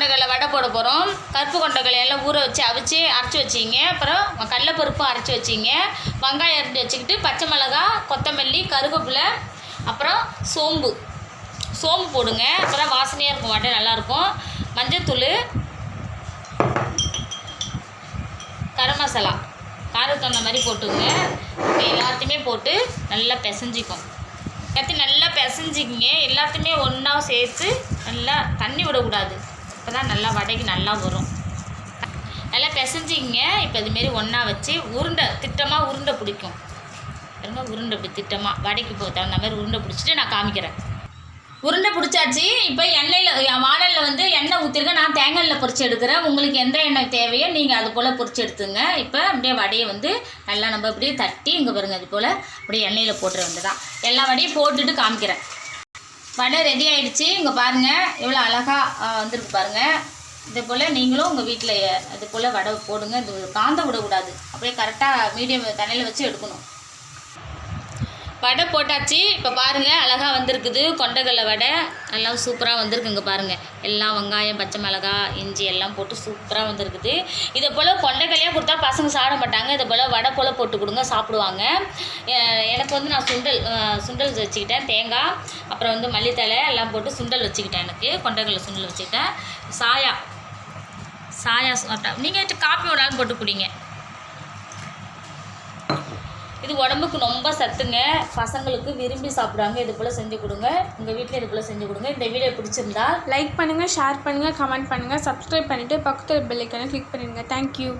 கொண்டக்கடலை வடை போட போகிறோம் கருப்பு கொண்டக்கடலை எல்லாம் ஊற வச்சு அவிச்சு அரைச்சி வச்சிங்க. அப்புறம் கடலப்பருப்பும் அரைச்சி வச்சிங்க. வெங்காயம் அரைச்சி வச்சுக்கிட்டு பச்சை மிளகா கொத்தமல்லி கருவேப்பிலை அப்புறம் சோம்பு. சோம்பு போடுங்க. அப்புறம் வாசனையாக இருக்கும் வடை நல்லாயிருக்கும் மஞ்சத்தூள் கரம் மசாலா காரத்துக்கு தகுந்த மாதிரி போட்டுங்க எல்லாத்தையுமே போட்டு நல்லா பிசைஞ்சிக்கும் எல்லாத்தையும் நல்லா பிசைஞ்சிக்கிங்க. எல்லாத்தையுமே ஒன்றா சேர்த்து நல்லா தண்ணி விடக்கூடாது. அப்போ தான் நல்லா வடைக்கு நல்லா வரும். நல்லா பிசைஞ்சிக்கிங்க இப்போ இதுமாரி ஒன்றா வச்சு உருண்டை திட்டமாக உருண்டை பிடிக்கும். பாருங்க உருண்டை இப்படி திட்டமாக வடைக்கு போக தகுந்த மாதிரி உருண்டை பிடிச்சிட்டு நான் காமிக்கிறேன். உருண்டை பிடிச்சாச்சு. இப்போ எண்ணெயில் வானலில் வந்து எண்ணெய் ஊற்றிருக்கேன் நான் தேங்காய் பொறிச்சு எடுக்கிறேன். உங்களுக்கு எந்த எண்ணெய் தேவையோ நீங்கள் அது போல் பொறிச்சு எடுத்துங்க. இப்போ அப்படியே வடையை வந்து நல்லா நம்ம அப்படியே தட்டி இங்கே பாருங்கள் அது போல் அப்படியே எண்ணெயில் போட்டுற வேண்டியதான் எல்லா வடையும் போட்டுட்டு காமிக்கிறேன். வடை ரெடி ஆகிடுச்சு இங்கே பாருங்கள் எவ்வளோ அழகாக வந்திருக்கு பாருங்கள் இதே போல் நீங்களும் உங்கள் வீட்டில் இது போல் வடை போடுங்க. இது காந்த விடக்கூடாது. அப்படியே கரெக்டாக மீடியம் தண்ணியில் வச்சு எடுக்கணும். வடை போட்டாச்சு. இப்போ பாருங்கள் அழகாக வந்திருக்குது. கொண்டகல்ல வடை. எல்லாம் சூப்பராக வந்திருக்குங்க பாருங்கள் எல்லாம் வெங்காயம் பச்சை மிளகா இஞ்சி எல்லாம் போட்டு சூப்பராக வந்திருக்குது. இதை போல் கொண்டகல்லையாக கொடுத்தா பசங்க சாப்பிட மாட்டாங்க. இதை போல் வடை போல் போட்டு கொடுங்க சாப்பிடுவாங்க. எனக்கு வந்து நான் சுண்டல் சுண்டல் வச்சுக்கிட்டேன். தேங்காய் அப்புறம் வந்து மல்லித்தழை எல்லாம் போட்டு சுண்டல் வச்சுக்கிட்டேன் எனக்கு. கொண்டகல்ல சுண்டல் வச்சுக்கிட்டேன். சாயா சாயா நீங்கள் காப்பி வேணாலும் போட்டு குடிங்க. இது உடம்புக்கு ரொம்ப சத்துங்க. பசங்களுக்கு விரும்பி சாப்பிடுவாங்க இது போல் செஞ்சு கொடுங்க. உங்கள் வீட்டில் இது போல் செஞ்சு கொடுங்க. இந்த வீடியோ பிடிச்சிருந்தா லைக் பண்ணுங்கள் ஷேர் பண்ணுங்கள் கமெண்ட் பண்ணுங்கள் சப்ஸ்கிரைப் பண்ணிவிட்டு பக்கத்தில் பெல்லைக்கான கிளிக் பண்ணிடுங்க. தேங்க்யூ